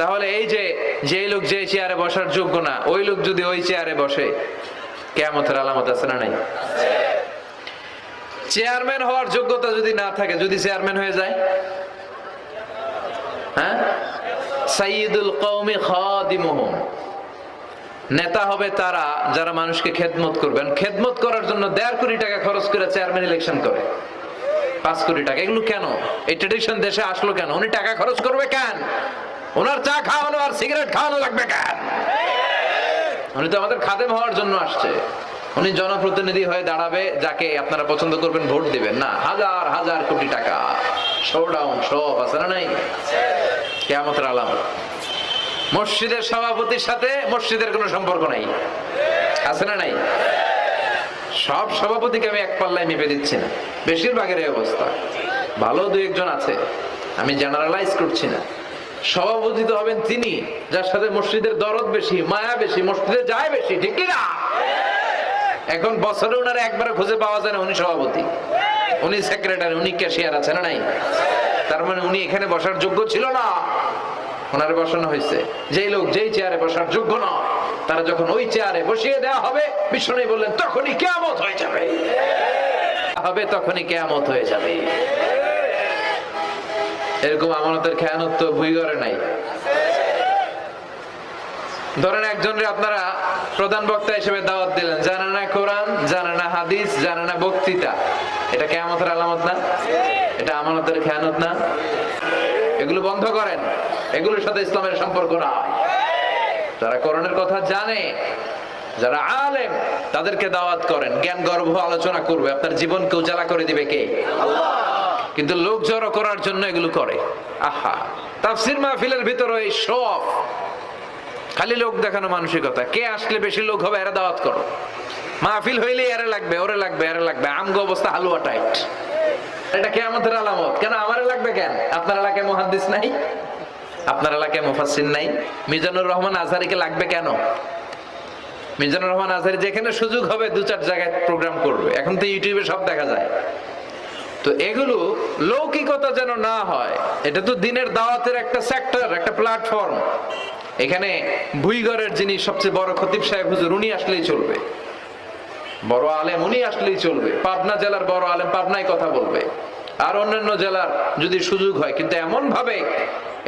তাহলে এই যে যে লোক যে চেয়ারে বসার যোগ্য না, ওই লোক যদি ওই চেয়ারে বসে কেমতের আলামত আছে না নাই? চেয়ারম্যান হওয়ার যোগ্যতা যদি না থাকে, যদি চেয়ারম্যান হয়ে যায়? হ্যাঁ? সাইয়দুল কওমি খাদিমুহুম নেতা হবে তারা যারা মানুষকে খেদমত করবেন। খেদমত করার জন্য দেড় কোটি টাকা খরচ করে চেয়ারম্যান ইলেকশন করে। পাঁচ কোটি টাকা। এগুলো কেন? এই ট্রেডিশন দেশে আসলো কেন? উনি টাকা খরচ করবে কেন? ওনার চা খাওয়ানো আর সিগারেট খাওয়ানো লাগবে কেন? উনি তো আমাদের খাদেম হওয়ার জন্য আসছে। উনি জনপ্রতিনিধি হয়ে দাঁড়াবে, যাকে আপনারা পছন্দ করবেন ভোট দিবেন। না, হাজার হাজার কোটি টাকা। শোডাউন সব আছে না নাই? কেমতের আলাম মসজিদের সভাপতির সাথে মসজিদের কোনো সম্পর্ক নাই। আছে না নাই? সব সভাপতিকে আমি এক পাল্লায় মেপে দিচ্ছি না। বেশিরভাগের এই অবস্থা। ভালো দু একজন আছে। আমি জেনারেলাইজ করছি না। সভাপতি তো হবেন তিনি, যার সাথে মসজিদের দরদ বেশি, মায়া বেশি মসজিদে যায় বেশি, ঠিক না এখন বছরে ওনার একবারে খুঁজে পাওয়া যায় না, উনি সভাপতি। উনি সেক্রেটারি উনি ক্যাশিয়ার আছে না নাই? তার মানে উনি এখানে বসার যোগ্য ছিল না। ওনারে বসানো হয়েছে। যেই লোক যেই চেয়ারে বসার যোগ্য না, তারা যখন ওই চেয়ারে বসিয়ে দেওয়া হবে বিষ্ণু বললেন, তখনই কেয়ামত হয়ে যাবে। হবে, তখনই কেয়ামত হয়ে যাবে। এরকম আমানতের খেয়ানত তো ভুই করে নাই। ধরেন একজনের আপনারা প্রধান বক্তা হিসেবে দাওয়াত দিলেন। জানে না কোরআন, জানে না হাদিস, জানে না বক্তৃতা। এটা কেয়ামতের আলামত না? এটা আমানতের খেয়ানত না? এগুলো বন্ধ করেন। এগুলোর সাথে ইসলামের সম্পর্ক না। যারা করণের কথা জানে, যারা আলেম, তাদেরকে দাওয়াত করেন। জ্ঞান গর্ভ আলোচনা করবে। আপনার জীবনকে উজালা করে দিবে কে? কিন্তু লোক জড়ো করার জন্য এগুলো করে। আহা, তাফসির মাহফিলের ভিতরে এই সব। খালি লোক দেখানো মানসিকতা। কে আসলে বেশি লোক হবে এরা দাওয়াত করো। মাহফিল হইলে এরে লাগবে, ওরে লাগবে, এরে লাগবে। আমগো অবস্থা হালুয়া টাইট। এটা কে আমাদের আলামত। কেন আমারে লাগবে কেন? আপনার এলাকায় মহাদ্দিস নাই? আপনার এলাকায় মুফাসসির নাই? মিজানুর রহমান আজহারিকে লাগবে কেন? মিজানুর রহমান আজহারি যেখানে সুযোগ হবে দু চার জায়গায় প্রোগ্রাম করবে। এখন তো ইউটিউবে সব দেখা যায়। তো এগুলো লৌকিকতা যেন না হয়, এটা তো দিনের দাওয়াতের একটা সেক্টর একটা প্ল্যাটফর্ম এখানে ভুইগড়ের যিনি সবচেয়ে বড় খতিব সাহেব, হুজুর, উনি আসলেই চলবে। বড় আলেম, উনি আসলেই চলবে। পাবনা জেলার বড় আলেম পাবনায় কথা বলবে। আর অন্যান্য জেলার যদি সুযোগ হয়, কিন্তু এমন ভাবে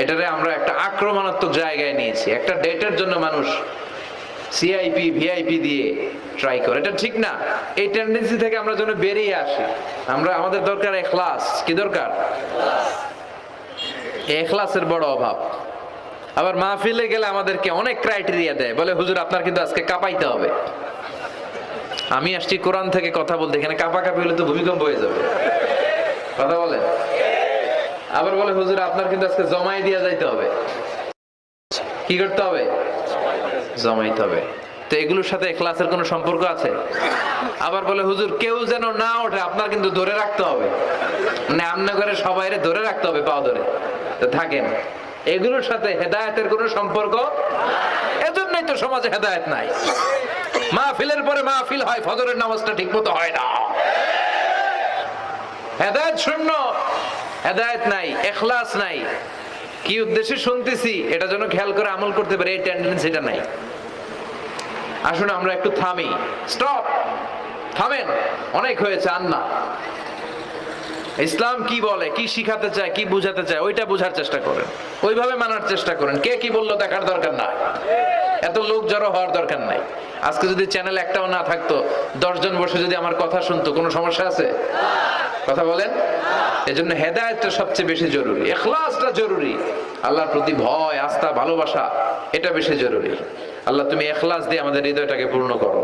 এটারে আমরা একটা আক্রমণাত্মক জায়গায় নিয়েছি। একটা ডেটের জন্য মানুষ সিআইপি ভিআইপি দিয়ে ট্রাই করে। এটা ঠিক না। এই টেন্ডেন্সি থেকে আমরা যেন বেরিয়ে আসি। আমরা, আমাদের দরকার এখলাস। কি দরকার? এখলাসের বড় অভাব। আবার মাহফিলে গেলে আমাদেরকে অনেক ক্রাইটেরিয়া দেয়। বলে, হুজুর, আপনার কিন্তু আজকে কাঁপাইতে হবে। আমি আসছি কোরআন থেকে কথা বলতে। এখানে কাপা কাপি হলে তো ভূমিকম্প হয়ে যাবে। কথা বলে আবার বলে, হুজুর, আপনার কিন্তু আজকে জমাই দিয়া যাইতে হবে। কি করতে হবে? জমাইতে হবে। তো এগুলোর সাথে ক্লাসের কোনো সম্পর্ক আছে? আবার বলে, হুজুর, কেউ যেন না ওঠে, আপনার কিন্তু ধরে রাখতে হবে। মানে আমনা করে সবাই ধরে রাখতে হবে পাও ধরে। তো থাকেন, এগুলোর সাথে হেদায়েতের কোনো সম্পর্ক? এজন্যই তো সমাজে হেদায়েত নাই। মাহফিলের পরে মাহফিল হয়, ফজরের নামাজটা ঠিক মতো হয় না। হেদায়েত শূন্য। হেদায়েত নাই, এখলাস নাই। কি উদ্দেশ্যে শুনতেছি? এটা যেন খেয়াল করে আমল করতে পারে, এই টেন্ডেন্সিটা নাই। আসুন আমরা একটু থামি। স্টপ থামেন। অনেক হয়েছে আন্না ইসলাম কি বলে? কি শিখাতে চায়? কি বুঝাতে চায়? ওইটা বোঝার চেষ্টা করেন। ওইভাবে মানার চেষ্টা করেন। কে কি বলল দেখার দরকার নাই। এত লোক জড়ো হওয়ার দরকার নাই। আজকে যদি চ্যানেল একটাও না থাকতো দশজন বসে যদি আমার কথা শুনতো, কোনো সমস্যা আছে? কথা বলেন? এজন্য হেদায়তটা সবচেয়ে বেশি জরুরি, এখলাসটা জরুরি। আল্লাহর প্রতি ভয়, আস্থা, ভালোবাসা, এটা বেশি জরুরি। আল্লাহ তুমি এখলাস দিয়ে আমাদের হৃদয়টাকে পূর্ণ করো।